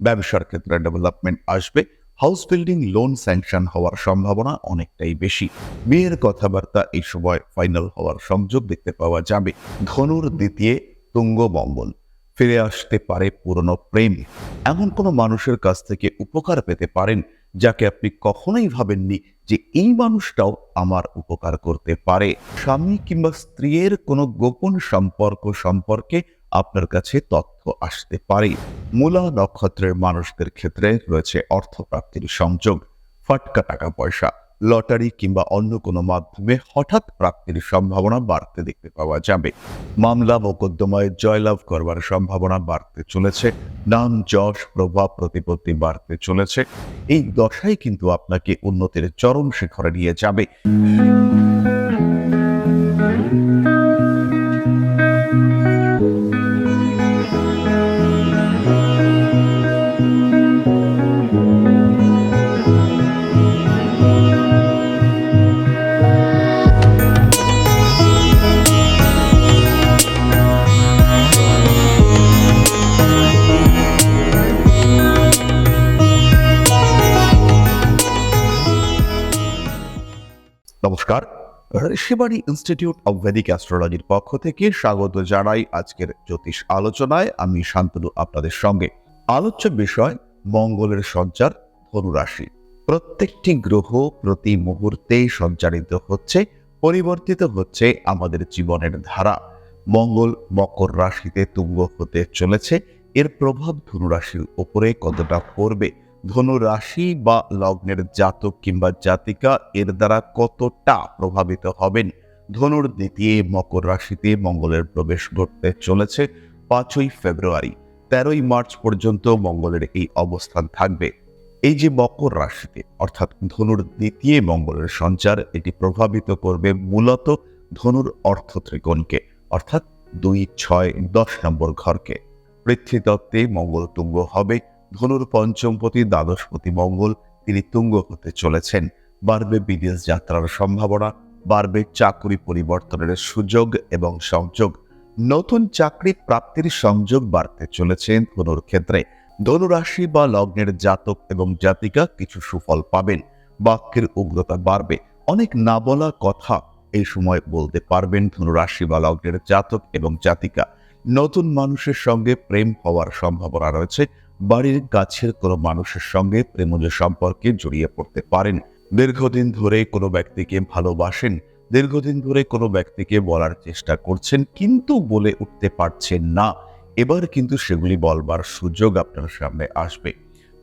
ব্যবসার ক্ষেত্রে ডেভেলপমেন্ট আসবে হাউস বিল্ডিং লোন স্যাংশন হওয়ার সম্ভাবনা অনেকটাই বেশি। বিয়ের কথাবার্তা এই সময় ফাইনাল হওয়ার সংযোগ দেখতে পাওয়া যাবে। ধনুর দ্বিতীয় তুঙ্গ মঙ্গল ফিরে আসতে পারে পুরনো প্রেম। এমন কোনো মানুষের কাছ থেকে উপকার পেতে পারেন, যাকে আপনি কখনোই ভাবেননি যে এই মানুষটাও আমার উপকার করতে পারে। স্বামী কিংবা স্ত্রীর কোনো গোপন সম্পর্ক সম্পর্কে আপনার কাছে তথ্য আসতে পারে। মূলা নক্ষত্রের মানুষদের ক্ষেত্রে রয়েছে অর্থপ্রাপ্তির সংযোগ, ফাটকা টাকা পয়সা, লটারি কিংবা অন্য কোনো মাধ্যমে হঠাৎ প্রাপ্তির সম্ভাবনা বাড়তে দেখতে পাওয়া যাবে। মামলা মোকদ্দমায় জয়লাভ করবার সম্ভাবনা বাড়তে চলেছে, নাম যশ প্রভাব প্রতিপত্তি বাড়তে চলেছে। এই দশাই কিন্তু আপনাকে উন্নতির চরম শিখরে নিয়ে যাবে। নমস্কার। ঋষিবাণী ইনস্টিটিউট অব ভেদিক অ্যাস্ট্রোলজির পক্ষ থেকে স্বাগত জানাই আজকের জ্যোতিষ আলোচনায়। আমি শান্তনু আপনাদের সঙ্গে। আলোচ্য বিষয়, মঙ্গলের সঞ্চার ধনুরাশি প্রত্যেকটি গ্রহ প্রতি মুহূর্তে সঞ্চারিত হচ্ছে, পরিবর্তিত হচ্ছে আমাদের জীবনের ধারা। মঙ্গল মকর রাশিতে তুঙ্গ হতে চলেছে। এর প্রভাব ধনুরাশির ওপরে কতটা পড়বে? ধনু রাশি বা লগ্নের জাতক কিংবা জাতিকা এর দ্বারা কতটা প্রভাবিত হবেন? ধনুর দ্বিতীয় মকর রাশিতে মঙ্গলের প্রবেশ ঘটতে চলেছে পাঁচই ফেব্রুয়ারি। তেরোই মার্চ পর্যন্ত মঙ্গলের এই অবস্থান থাকবে। এই যে মকর রাশিতে, অর্থাৎ ধনুর দ্বিতীয় মঙ্গলের সঞ্চার, এটি প্রভাবিত করবে মূলত ধনুর অর্থ ত্রিকোণকে, অর্থাৎ দুই ছয় দশ নম্বর ঘরকে। পৃথ্বীতত্ত্বে মঙ্গল তুঙ্গ হবে ধনুর পঞ্চমপতি, দ্বাদশপতি মঙ্গল, তিনি তুঙ্গ হতে চলেছেন। বাড়বে বিদেশ যাত্রার সম্ভাবনা বাড়বে চাকরি পরিবর্তনের সুযোগ এবং সংযোগ। নতুন চাকরি প্রাপ্তির সংযোগ বাড়তে চলেছেন ধনুর ক্ষেত্রে। ধনুরাশি বা লগ্নের জাতক এবং জাতিকা কিছু সুফল পাবেন। বাক্যের উগ্রতা বাড়বে। অনেক না বলা কথা এই সময় বলতে পারবেন ধনুরাশি বা লগ্নের জাতক এবং জাতিকা। নতুন মানুষের সঙ্গে প্রেম হওয়ার সম্ভাবনা রয়েছে। বাড়ির কাছের কোনো মানুষের সঙ্গে প্রেমজ সম্পর্কে জড়িয়ে পড়তে পারেন। দীর্ঘদিন ধরে কোনো ব্যক্তিকে ভালোবাসেন, দীর্ঘদিন ধরে কোনো ব্যক্তিকে বলার চেষ্টা করছেন কিন্তু বলে উঠতে পারছেন না। এবার কিন্তু সেগুলি বলবার সুযোগ আপনার সামনে আসবে।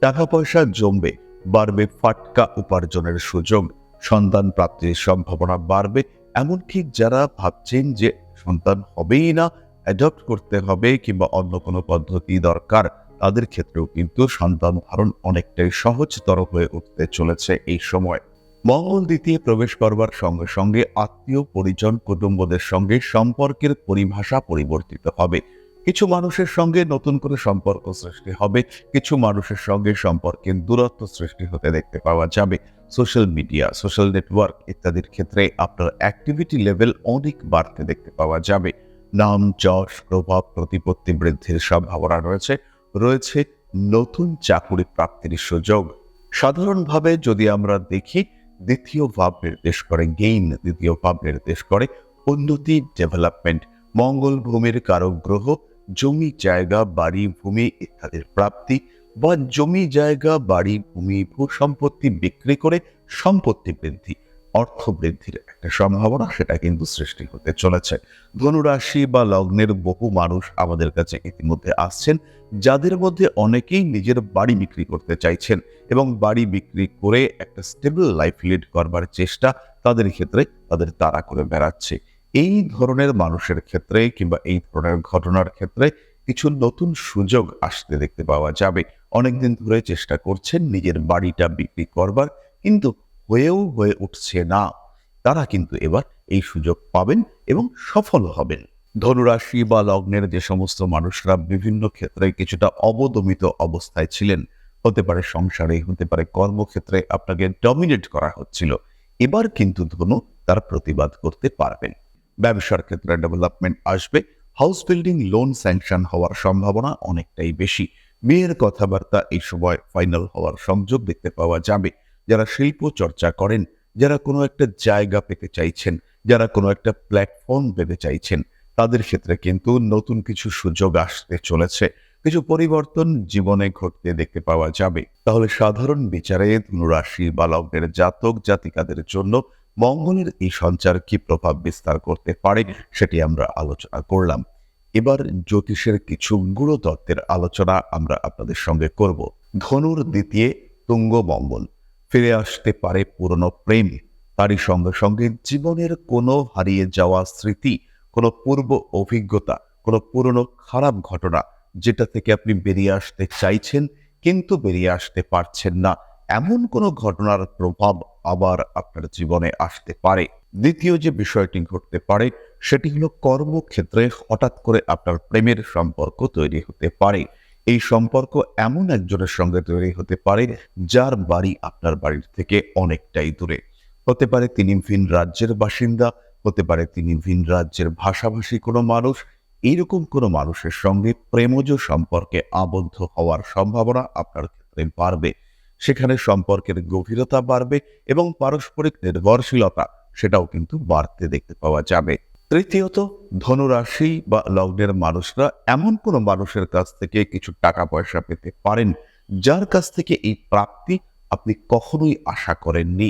টাকা পয়সা জমবে, বাড়বে ফাটকা উপার্জনের সুযোগ, সন্তান প্রাপ্তির সম্ভাবনা বাড়বে এমনকি যারা ভাবছেন যে সন্তান হবেই না অ্যাডপ্ট করতে হবে কিংবা অন্য কোনো পদ্ধতি দরকার। তাদের ক্ষেত্রেও কিন্তু সন্তান ধারণ অনেকটাই সহজতর হয়ে উঠতে চলেছে এই সময়। মঙ্গল দ্বিতীয় প্রবেশ করবার সঙ্গে সঙ্গে আত্মীয় পরিজন কুটুম্বদের সঙ্গে সম্পর্কের পরিভাষা পরিবর্তিত হবে। কিছু মানুষের সঙ্গে নতুন করে সম্পর্ক সৃষ্টি হবে, কিছু মানুষের সঙ্গে সম্পর্কের দূরত্ব সৃষ্টি হতে দেখতে পাওয়া যাবে। সোশ্যাল মিডিয়া, সোশ্যাল নেটওয়ার্ক ইত্যাদির ক্ষেত্রে আপনার অ্যাক্টিভিটি লেভেল অনেক বাড়তে দেখতে পাওয়া যাবে। নাম, যশ, প্রভাব, প্রতিপত্তি বৃদ্ধির সম্ভাবনা রয়েছে। রয়েছে নতুন চাকুরি প্রাপ্তির সুযোগ। সাধারণভাবে যদি আমরা দেখি, দ্বিতীয় ভাব নির্দেশ করে গেইন দ্বিতীয় ভাব নির্দেশ করে উন্নতি ডেভেলপমেন্ট মঙ্গল ভূমির কারক গ্রহ, জমি, জায়গা, বাড়ি, ভূমি ইত্যাদির প্রাপ্তি বা জমি, জায়গা, বাড়ি, ভূমি ভূ সম্পত্তি বিক্রি করে সম্পত্তি বৃদ্ধি। অর্থ বৃদ্ধির একটা সম্ভাবনা সেটা কিন্তু সৃষ্টি হতে চলেছে। ধনুরাশি বা লগ্নের বহু মানুষ আমাদের কাছে ইতিমধ্যে আসছেন, যাদের মধ্যে অনেকেই নিজের বাড়ি বিক্রি করতে চাইছেন এবং বাড়ি বিক্রি করে একটা স্টেবল লাইফ লিড করবার চেষ্টা তাদের ক্ষেত্রে তাদের তাড়া করে বেড়াচ্ছে। এই ধরনের মানুষের ক্ষেত্রে কিংবা এই ধরনের ঘটনার ক্ষেত্রে কিছু নতুন সুযোগ আসতে দেখতে পাওয়া যাবে। অনেকদিন ধরে চেষ্টা করছেন নিজের বাড়িটা বিক্রি করবার, কিন্তু হয়েও হয়ে উঠছে না। তারা কিন্তু এবার এই সুযোগ পাবেন এবং সফল হবেন। ধনুরাশি বা লগ্নের যে সমস্ত মানুষরা বিভিন্ন ক্ষেত্রে কিছুটা অবদমিত অবস্থায় ছিলেন, হতে পারে সংসারে, হতে পারে কর্মক্ষেত্রে আপনাকে ডমিনেট করা হচ্ছিল। এবার কিন্তু ধনু তার প্রতিবাদ করতে পারবেন। ব্যবসার ক্ষেত্রে ডেভেলপমেন্ট আসবে হাউস বিল্ডিং লোন স্যাংশন হওয়ার সম্ভাবনা অনেকটাই বেশি। মেয়ের কথাবার্তা এই সময় ফাইনাল হওয়ার সংযোগ দেখতে পাওয়া যাবে। যারা শিল্প চর্চা করেন, যারা কোনো একটা জায়গা পেতে চাইছেন, যারা কোনো একটা প্ল্যাটফর্ম পেতে চাইছেন, তাদের ক্ষেত্রে কিন্তু নতুন কিছু সুযোগ আসতে চলেছে। কিছু পরিবর্তন জীবনে ঘটতে দেখতে পাওয়া যাবে। তাহলে সাধারণ বিচারে ধনুরাশি বা লগ্নের জাতক জাতিকাদের জন্য মঙ্গলের এই সঞ্চার কি প্রভাব বিস্তার করতে পারে, সেটি আমরা আলোচনা করলাম। এবার জ্যোতিষের কিছু গুরু তত্ত্বের আলোচনা আমরা আপনাদের সঙ্গে করব। ধনুর দ্বিতীয় তুঙ্গ মঙ্গল। ফিরে আসতে পারে পুরনো প্রেম। তারই সঙ্গে সঙ্গে জীবনের কোনো হারিয়ে যাওয়া স্মৃতি, কোনো পূর্ব অভিজ্ঞতা, কোনো পুরনো খারাপ ঘটনা যেটা থেকে আপনি বেরিয়ে আসতে চাইছেন কিন্তু বেরিয়ে আসতে পারছেন না। এমন কোনো ঘটনার প্রভাব আবার আপনার জীবনে আসতে পারে। দ্বিতীয় যে বিষয়টি ঘটতে পারে সেটি হলো কর্মক্ষেত্রে হঠাৎ করে আপনার প্রেমের সম্পর্ক তৈরি হতে পারে। এই সম্পর্ক এমন একজনের সঙ্গে তৈরি হতে পারে যার বাড়ি আপনার বাড়ির থেকে অনেকটাই দূরে। হতে পারে তিনি ভিন রাজ্যের বাসিন্দা, হতে পারে তিনি ভিন রাজ্যের ভাষাভাষী কোনো মানুষ। এইরকম কোনো মানুষের সঙ্গে প্রেমজ সম্পর্কে আবদ্ধ হওয়ার সম্ভাবনা আপনার ক্ষেত্রে বাড়বে। সেখানে সম্পর্কের গভীরতা বাড়বে এবং পারস্পরিক নির্ভরশীলতা, সেটাও কিন্তু বাড়তে দেখতে পাওয়া যাবে। তৃতীয়ত, ধনুরাশি বা লগ্নের মানুষরা এমন কোনো মানুষের কাছ থেকে কিছু টাকা পয়সা পেতে পারেন, যার কাছ থেকে এই প্রাপ্তি আপনি কখনোই আশা করেননি।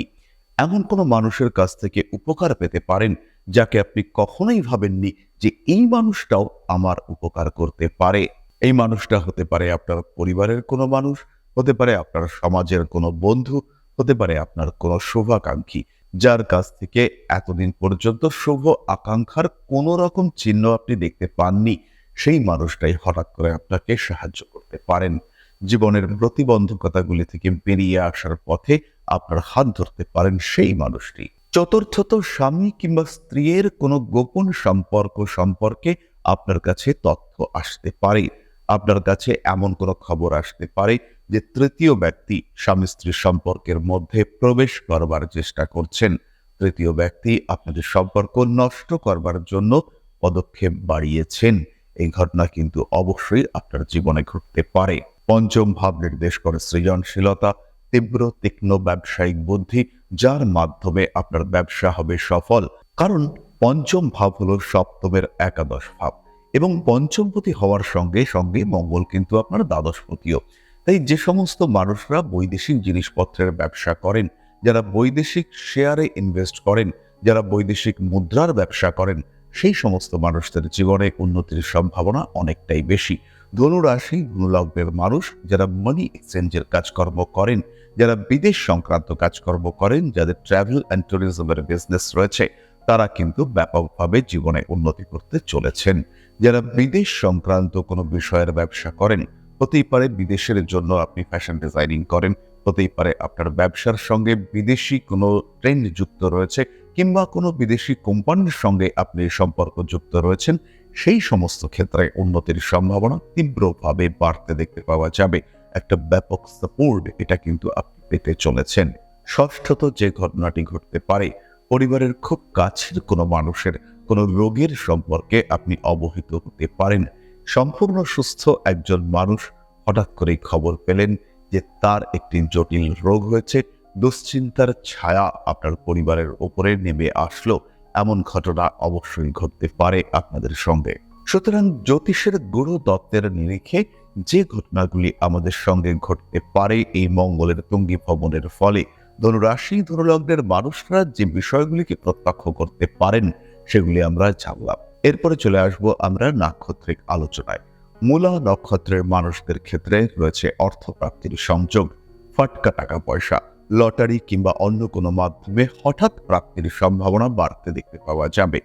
এমন কোনো মানুষের কাছ থেকে উপকার পেতে পারেন, যাকে আপনি কখনোই ভাবেননি যে এই মানুষটাও আমার উপকার করতে পারে। এই মানুষটা হতে পারে আপনার পরিবারের কোনো মানুষ, হতে পারে আপনার সমাজের কোনো বন্ধু, হতে পারে আপনার কোনো শুভাকাঙ্ক্ষী। যার কাছ থেকে এতদিন পর্যন্ত শুভ আকাঙ্ক্ষার কোনো রকম চিহ্ন আপনি দেখতে পাননি, সেই মানুষটাই হঠাৎ করে আপনাকে সাহায্য করতে পারেন। জীবনের প্রতিবন্ধকতাগুলি থেকে বেরিয়ে আসার পথে আপনার হাত ধরতে পারেন সেই মানুষটি। চতুর্থত স্বামী কিংবা স্ত্রীর কোনো গোপন সম্পর্ক সম্পর্কে আপনার কাছে তথ্য আসতে পারে। আপনার কাছে এমন কোনো খবর আসতে পারে যে তৃতীয় ব্যক্তি স্বামী স্ত্রীর সম্পর্কের মধ্যে প্রবেশ করবার চেষ্টা করছেন, তৃতীয় ব্যক্তি আপনাদের সম্পর্ক নষ্ট করবার জন্য পদক্ষেপ বাড়িয়েছেন। এই ঘটনা কিন্তু অবশ্যই আপনার জীবনে ঘটতে পারে। পঞ্চম ভাব নির্দেশ করে সৃজনশীলতা, তীব্র, তীক্ষ্ণ ব্যবসায়িক বুদ্ধি, যার মাধ্যমে আপনার ব্যবসা হবে সফল। কারণ পঞ্চম ভাব হলো সপ্তমের একাদশ ভাব এবং পঞ্চমপতি হওয়ার সঙ্গে সঙ্গে মঙ্গল কিন্তু আপনার দ্বাদশপতিও। তাই যে সমস্ত মানুষরা বৈদেশিক জিনিসপত্রের ব্যবসা করেন, যারা বৈদেশিক শেয়ারে ইনভেস্ট করেন, যারা বৈদেশিক মুদ্রার ব্যবসা করেন, সেই সমস্ত মানুষদের জীবনে উন্নতির সম্ভাবনা অনেকটাই বেশি। ধনুরাশি ধনুলগ্নের মানুষ যারা মানি এক্সচেঞ্জের কাজকর্ম করেন, যারা বিদেশ সংক্রান্ত কাজকর্ম করেন, যাদের ট্রাভেল অ্যান্ড ট্যুরিজমের বিজনেস রয়েছে, তারা কিন্তু ব্যাপকভাবে জীবনে উন্নতি করতে চলেছেন। যারা বিদেশ সংক্রান্ত কোনো বিষয়ের ব্যবসা করেন হতেই পারে বিদেশের জন্য আপনি ফ্যাশন ডিজাইনিং করেন, হতেই পারে আপনার ব্যবসার সঙ্গে বিদেশি কোনো ট্রেন্ড যুক্ত রয়েছে কিংবা কোনো বিদেশি কোম্পানির সঙ্গে আপনি সম্পর্ক যুক্ত রয়েছেন, সেই সমস্ত ক্ষেত্রে উন্নতির সম্ভাবনা তীব্রভাবে বাড়তে দেখতে পাওয়া যাবে। একটা ব্যাপক সাপোর্ট এটা কিন্তু আপনি পেতে চলেছেন। ষষ্ঠত যে ঘটনাটি ঘটতে পারে, পরিবারের খুব কাছের কোনো মানুষের কোনো রোগের সম্পর্কে আপনি অবহিত হতে পারেন। সম্পূর্ণ সুস্থ একজন মানুষ হঠাৎ করেই খবর পেলেন যে তার একটি জটিল রোগ হয়েছে, দুশ্চিন্তার ছায়া আপনার পরিবারের ওপরে নেমে আসলো। এমন ঘটনা অবশ্যই ঘটতে পারে আপনাদের সঙ্গে। সুতরাং জ্যোতিষের গুরু দত্তের নিরিখে যে ঘটনাগুলি আমাদের সঙ্গে ঘটতে পারে এই মঙ্গলের তুঙ্গি ভবনের ফলে, ধনুরাশি, ধনুলগ্নের মানুষরা যে বিষয়গুলিকে প্রত্যক্ষ করতে পারেন, সেগুলি আমরা জানলাম। এরপরে চলে আসব আমরা নাক্ষত্রিক আলোচনায়। মূলা নক্ষত্রের মানুষদের ক্ষেত্রে রয়েছে অর্থপ্রাপ্তির সংযোগ, ফাটকা টাকা পয়সা, লটারি কিংবা অন্য কোনো মাধ্যমে হঠাৎ প্রাপ্তির সম্ভাবনা বাড়তে দেখতে পাওয়া যাবে।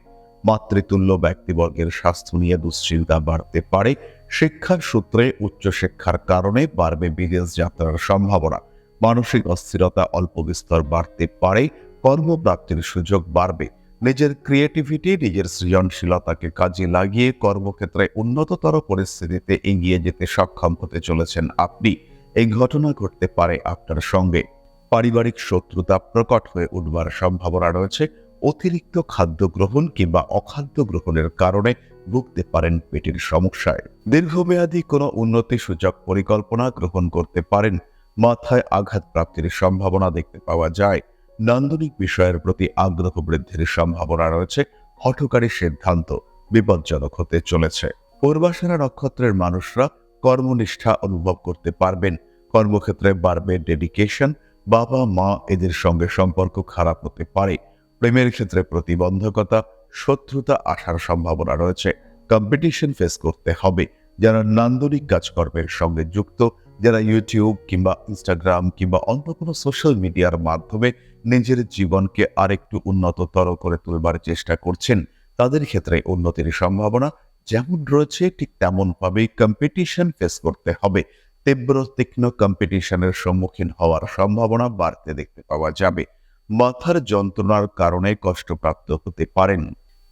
মাতৃতুল্য ব্যক্তিবর্গের স্বাস্থ্য নিয়ে দুশ্চিন্তা বাড়তে পারে শিক্ষার সূত্রে উচ্চশিক্ষার কারণে বাড়বে বিদেশ যাত্রার সম্ভাবনা, মানসিক অস্থিরতা অল্প বিস্তর বাড়তে পারে, কর্মপ্রাপ্তির সুযোগ বাড়বে। নিজের ক্রিয়েটিভিটি নিজের সৃজনশীলতাকে কাজে লাগিয়ে কর্মক্ষেত্রে উন্নততর পরিস্থিতিতে এগিয়ে যেতে সক্ষম হতে চলেছেন আপনি। এই ঘটনা ঘটতে পারে আপনার সঙ্গে। পারিবারিক শত্রুতা প্রকট হয়ে উঠবার সম্ভাবনা রয়েছে। অতিরিক্ত খাদ্য গ্রহণ কিংবা অখাদ্য গ্রহণের কারণে ভুগতে পারেন পেটের সমস্যায়। দীর্ঘমেয়াদী কোনো উন্নতি সূচক পরিকল্পনা গ্রহণ করতে পারেন। মাথায় আঘাত প্রাপ্তির সম্ভাবনা দেখতে পাওয়া যায়। নান্দনিক বিষয়ের প্রতি আগ্রহ বৃদ্ধির সম্ভাবনা রয়েছে, হঠকারী সিদ্ধান্ত বিপজ্জনক হতে চলেছে। পূর্বাশারা নক্ষত্রের মানুষরা কর্মনিষ্ঠা অনুভব করতে পারবেন। কর্মক্ষেত্রে বাড়বে ডেডিকেশন বাবা, মা এদের সঙ্গে সম্পর্ক খারাপ হতে পারে। প্রেমের ক্ষেত্রে প্রতিবন্ধকতা, শত্রুতা আসার সম্ভাবনা রয়েছে। কম্পিটিশন ফেস করতে হবে। যারা নান্দনিক কাজকর্মের সঙ্গে যুক্ত, যারা ইউটিউব কিংবা ইনস্টাগ্রাম কিংবা অন্য কোনো সোশ্যাল মিডিয়ার মাধ্যমে নিজের জীবনকে আরেকটু উন্নততর করে তুলবার চেষ্টা করছেন। তাদের ক্ষেত্রে উন্নতির সম্ভাবনা যেমন রয়েছে, ঠিক তেমনভাবেই কম্পিটিশন ফেস করতে হবে। তীব্র, তীক্ষ্ণ কম্পিটিশনের সম্মুখীন হওয়ার সম্ভাবনা বাড়তে দেখতে পাওয়া যাবে। মাথার যন্ত্রণার কারণে কষ্টপ্রাপ্ত হতে পারেন।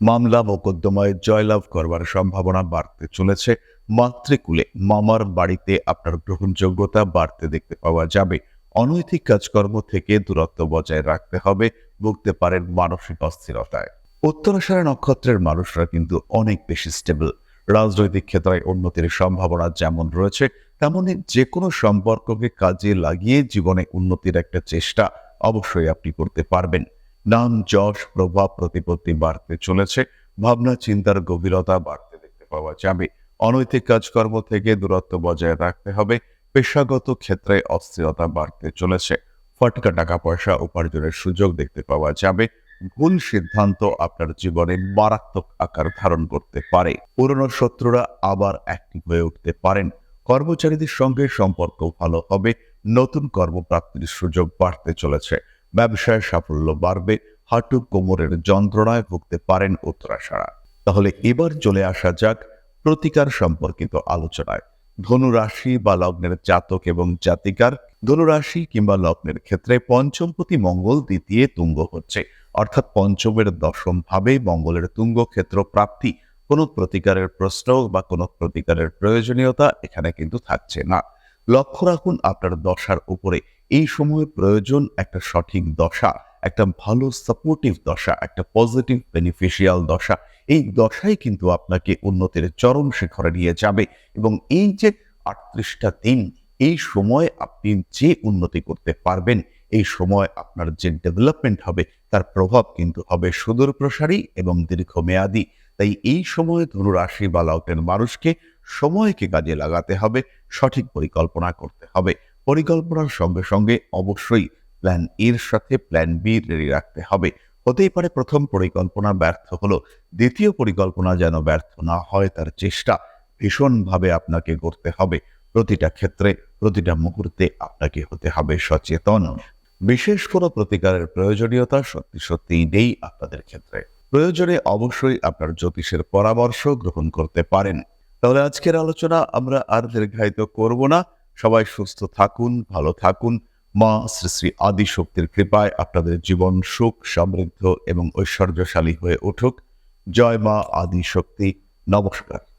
মামলা মোকদ্দমায় জয়লাভ করবার সম্ভাবনা বাড়তে চলেছে। মাতৃকুলে মামার বাড়িতে আপনার গ্রহণযোগ্যতা বাড়তে দেখতে পাওয়া যাবে। অনৈতিক কাজকর্ম থেকে দূরত্ব বজায় রাখতে হবে, ভুগতে পারেন মানসিক অস্থিরতায়। উত্তরাষাঢ়া নক্ষত্রের মানুষরা কিন্তু অনেক বেশি স্টেবল রাজনৈতিক ক্ষেত্রে উন্নতির সম্ভাবনা যেমন রয়েছে, তেমনি যে কোনো সম্পর্ককে কাজে লাগিয়ে জীবনে উন্নতির একটা চেষ্টা অবশ্যই আপনি করতে পারবেন। নাম, যশ, প্রভাব, প্রতিপত্তি বাড়তে চলেছে, ভাবনা, চিন্তার গভীরতা বাড়তে দেখতে পাওয়া যাবে। অনৈতিক কাজকর্ম থেকে দূরত্ব বজায় রাখতে হবে পেশাগত ক্ষেত্রে অস্থিরতা বাড়তে চলেছে। ফটকা টাকা পয়সা উপার্জনের সুযোগ দেখতে পাওয়া যাবে। ভুল সিদ্ধান্ত আপনার জীবনে মারাত্মক আকার ধারণ করতে পারে। পুরনো শত্রুরা আবার অ্যাক্টিভ হয়ে উঠতে পারেন। কর্মচারীদের সঙ্গে সম্পর্ক ভালো হবে। নতুন কর্মপ্রাপ্তির সুযোগ বাড়তে চলেছে। ব্যবসায় সাফল্য বাড়বে। হাঁটু কোমরের যন্ত্রণায় ভুগতে পারেন উত্তরাষাড়া তাহলে এবার চলে আসা যাক প্রতিকার সম্পর্কিত আলোচনায়। ধনুরাশি বা লগ্নের জাতক এবং জাতিকার ধনুরাশি কিংবা লগ্নের ক্ষেত্রে পঞ্চমপতি মঙ্গল দ্বিতীয় তুঙ্গ হচ্ছে। অর্থাৎ পঞ্চমের দশম ভাবে মঙ্গলের তুঙ্গ ক্ষেত্র প্রাপ্তি কোনো প্রতিকারের প্রশ্ন বা কোনো প্রতিকারের প্রয়োজনীয়তা এখানে কিন্তু থাকছে না। লক্ষ্য রাখুন আপনার দশার উপরে এই সময় প্রয়োজন একটা সঠিক দশা। একটা ভালো সাপোর্টিভ দশা, একটা পজিটিভ বেনিফিশিয়াল দশা। এই দশাই কিন্তু আপনাকে উন্নতির চরম শিখরে নিয়ে যাবে এবং এই যে আটত্রিশটা দিন, এই সময় আপনি যে উন্নতি করতে পারবেন, এই সময় আপনার যে ডেভেলপমেন্ট হবে, তার প্রভাব কিন্তু হবে সুদূর প্রসারী এবং দীর্ঘমেয়াদী। তাই এই সময় ধনুরাশি বা লগ্নের মানুষকে সময়কে কাজে লাগাতে হবে, সঠিক পরিকল্পনা করতে হবে। পরিকল্পনার সঙ্গে সঙ্গে অবশ্যই প্ল্যান এর সাথে প্ল্যান বি রেডি রাখতে হবে। হতেই পারে প্রথম পরিকল্পনা ব্যর্থ হলো, দ্বিতীয় পরিকল্পনা যেন ব্যর্থ না হয় তার চেষ্টা ভীষণভাবে আপনাকে করতে হবে। প্রতিটা ক্ষেত্রে, প্রতিটা মুহূর্তে আপনাকে হতে হবে সচেতন। বিশেষ কোনো প্রতিকারের প্রয়োজনীয়তা সত্যি সত্যিই নেই আপনাদের ক্ষেত্রে। প্রয়োজনে অবশ্যই আপনার জ্যোতিষের পরামর্শ গ্রহণ করতে পারেন। তাহলে আজকের আলোচনা আমরা আর দীর্ঘায়িত করব না। সবাই সুস্থ থাকুন, ভালো থাকুন। মা শ্রী শ্রী আদি শক্তির কৃপায় আপনাদের জীবন সুখ, সমৃদ্ধ এবং ঐশ্বর্যশালী হয়ে উঠুক। জয় মা আদি শক্তি নমস্কার।